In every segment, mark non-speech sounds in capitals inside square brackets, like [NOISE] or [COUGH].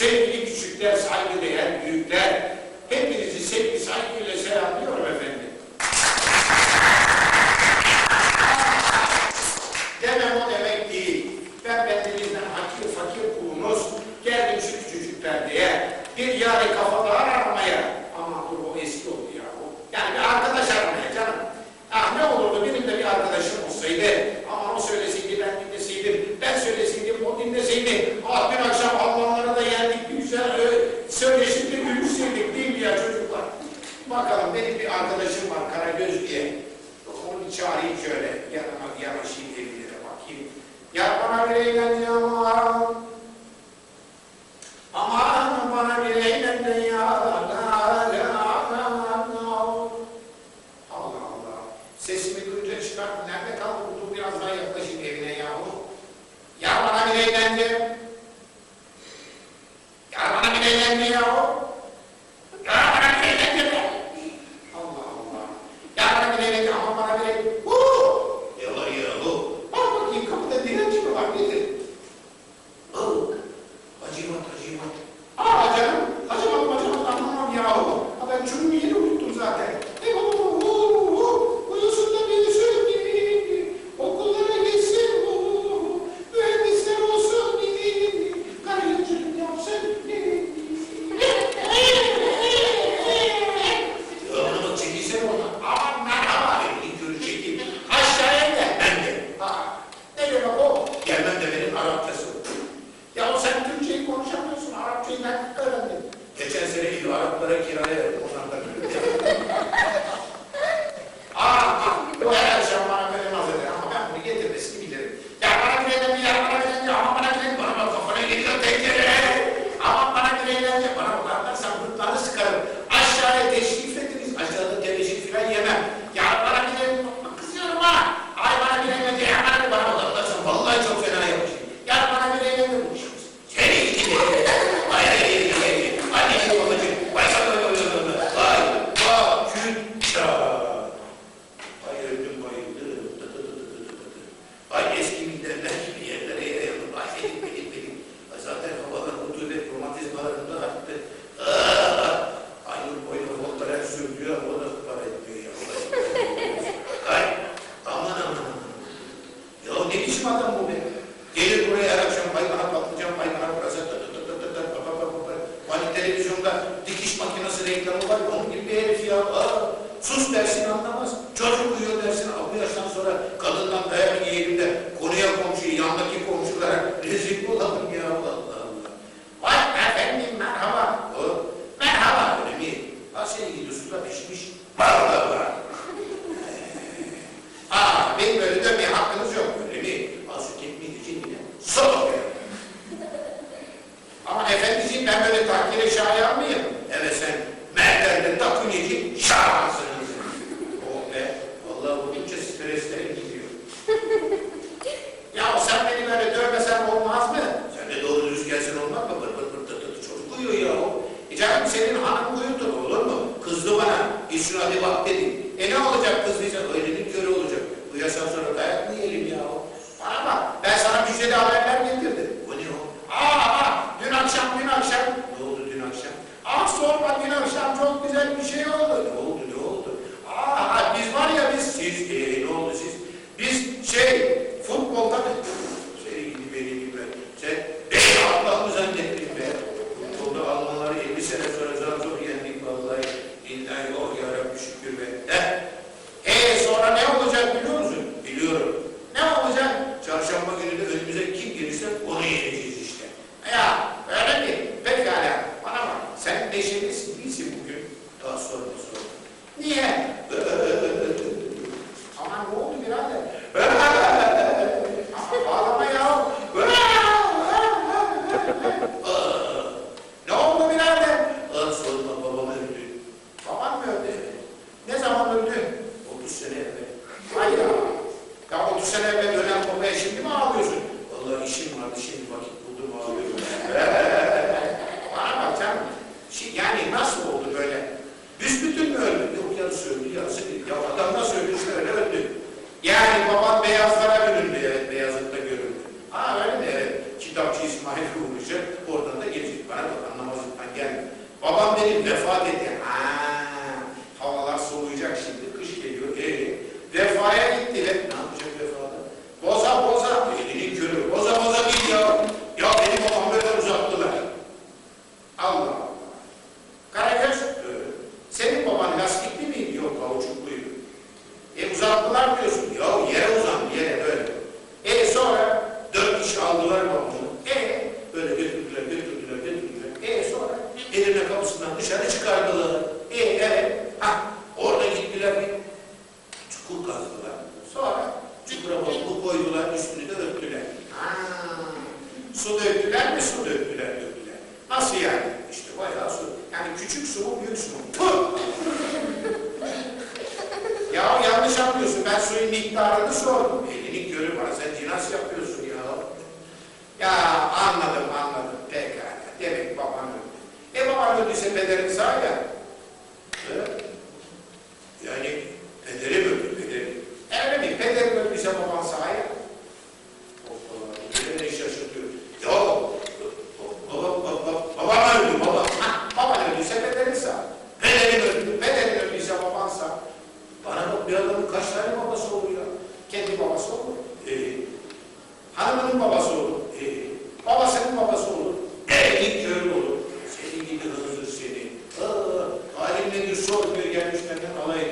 Sevgili küçükler, saygı değer büyükler, hepinizi sevgi saygıyla selamlıyorum efendim. onun gibi bir herif ya. Aa, sus dersin anlamaz. Çocuk uyuyor dersin. Bu yaştan sonra kadından dayak yiyelim de konuya komşuyu, yandaki komşulara rezil olalım. hazırladılar. Sonra çukura bozulu koydular, üstünü de örttüler. Su döktüler mi? Su döktüler, döktüler. Nasıl yani? İşte bayağı su. Yani küçük su mu, büyük su mu? [LAUGHS] ya yanlış yapıyorsun. Ben suyun miktarını sordum. Elini görü bana. Sen cinas yapıyorsun ya. Ya anladım, anladım. Pekala. Demek baban öldü. E baban öldüyse bederin sağ ya. Yani Yeni sol köy gelmiş benden alay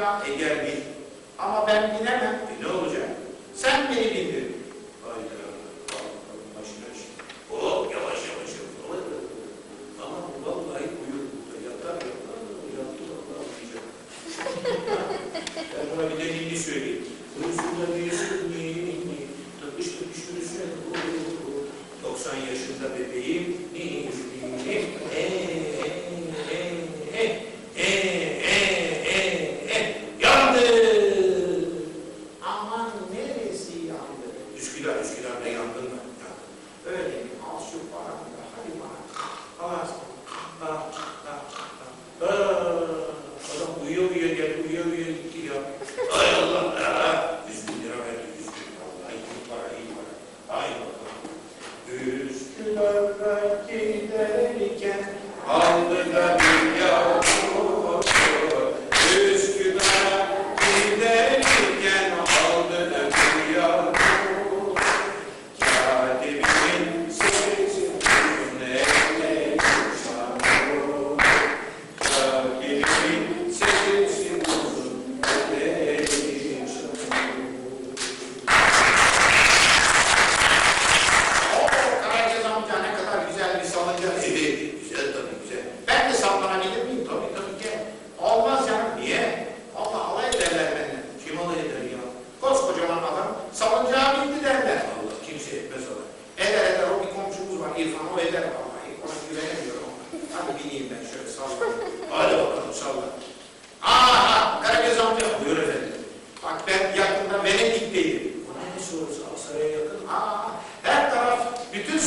ya eğer bil. Ama ben bilemem. E ne olacak? Sen beni bildir. vakti gelirken aldı da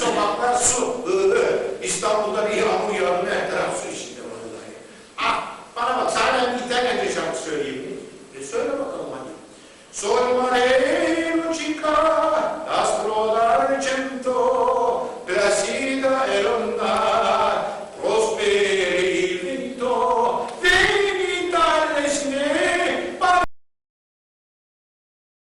somar é abraço.